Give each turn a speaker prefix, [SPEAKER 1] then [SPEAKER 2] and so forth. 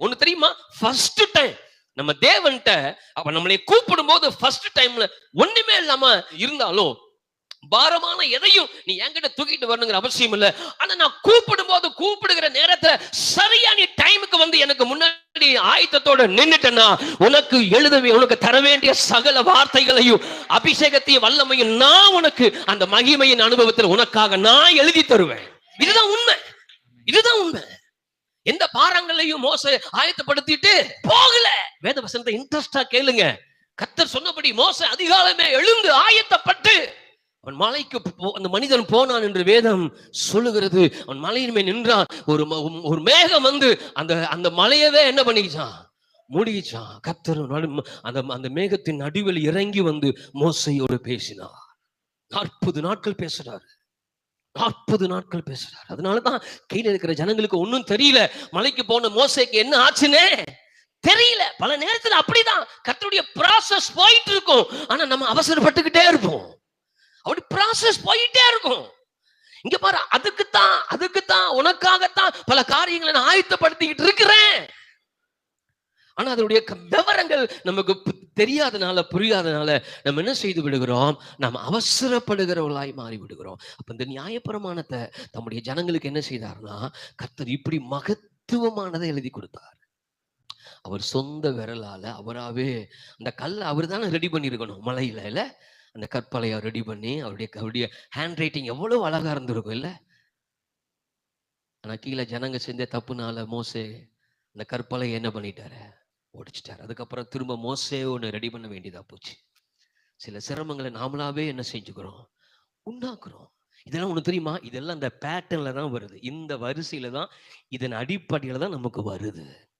[SPEAKER 1] ஒண்ணு தெரியுமா? First time நம்ம தேவன்கிட்ட அவ நம்மளை கூப்பிடும் போது ஃபர்ஸ்ட் டைம்ல ஒண்ணுமே இல்லாம இருந்தாலும் பாரமான எதையும் நீ என்கிட்ட தூக்கிட்டு வரணுங்கிற அவசியம் இல்ல. ஆனா நான் கூப்பிடும் போது கூப்பிடுகிற நேரத்துல சரியா நீ டைமுக்கு வந்து எனக்கு முன்னாடி ஆயத்தத்தோட நின்னுட்டேன்னா உனக்கு எழுதவே உனக்கு தர வேண்டிய சகல வார்த்தைகளையும் அபிஷேகத்தையும் வல்லமையும் நான் உனக்கு அந்த மகிமையின் அனுபவத்தில் உனக்காக நான் எழுதி தருவேன். இதுதான் உண்மை. இதுதான் உண்மை. எந்த பாறங்களையும் மோச ஆயத்தப்படுத்திட்டு போகல. வேத வசனத்தை இன்ட்ரெஸ்டா கேளுங்க. கத்தர் சொன்னபடி மோச அதிகாலமே எழுந்து ஆயத்தப்பட்டு அவன் மலைக்கு போ- அந்த மனிதன் போனான் என்று வேதம் சொல்லுகிறது. அவன் மலையின் மேல் நின்றான். ஒரு ம- ஒரு மேகம் வந்து அந்த அந்த மலையவே என்ன பண்ணிக்கிச்சான் முடிச்சான். கத்தர் அந்த அந்த மேகத்தின் நடுவில் இறங்கி வந்து மோசையோடு பேசினார். நாற்பது நாட்கள் பேசுறாரு. நாற்பது நாட்கள் பேசுறாரு. அதனாலதான் கீழே இருக்கிற ஜனங்களுக்கு ஒன்னும் தெரியல. மலைக்கு போன மோசைக்கு என்ன ஆச்சுன்னே தெரியல. பல நேரத்துல அப்படிதான். கத்தருடைய ப்ராசஸ் போயிட்டு இருக்கும். ஆனா நம்ம அவசரப்பட்டுக்கிட்டே இருப்போம். அப்படி ப்ராசஸ் போயிட்டே இருக்கும். இங்க பாரு அதுக்குத்தான் அதுக்குத்தான் உனக்காகத்தான் பல காரியங்களை நான் ஆயத்தப்படுத்திக்கிட்டு இருக்கிறேன். ஆனா அதனுடைய விவரங்கள் நமக்கு தெரியாதனால புரியாதனால நம்ம என்ன செய்து விடுகிறோம்? நம்ம அவசரப்படுகிறவர்களாய் மாறி விடுகிறோம் அப்ப இந்த நியாயப்பிரமாணத்தை தம்முடைய ஜனங்களுக்கு என்ன செய்தார்னா கர்த்தர் இப்படி மகத்துவமானதை எழுதி கொடுத்தார். அவர் சொந்த விரலால அவராவே அந்த கல்லை அவர் தானே ரெடி பண்ணியிருக்கணும் மலையில இல்ல? அந்த கற்பலையை ரெடி பண்ணி அவருடைய அவருடைய ஹேண்ட் ரைட்டிங் எவ்வளவு அழகா இருந்திருக்கும் இல்ல? ஆனா கீழே ஜனங்க செஞ்ச தப்புனால மோசே அந்த கற்பலையை என்ன பண்ணிட்டாரு? உடைச்சிட்டாரு அதுக்கப்புறம் திரும்ப மோசே ஒன்று ரெடி பண்ண வேண்டியதா போச்சு. சில சிரமங்களை நாமளாவே என்ன செஞ்சுக்கிறோம்? உண்டாக்குறோம். இதெல்லாம் ஒன்று தெரியுமா? இதெல்லாம் அந்த பேட்டர்ன்ல தான் வருது. இந்த வரிசையில தான் இதன் அடிப்படையில தான் நமக்கு வருது.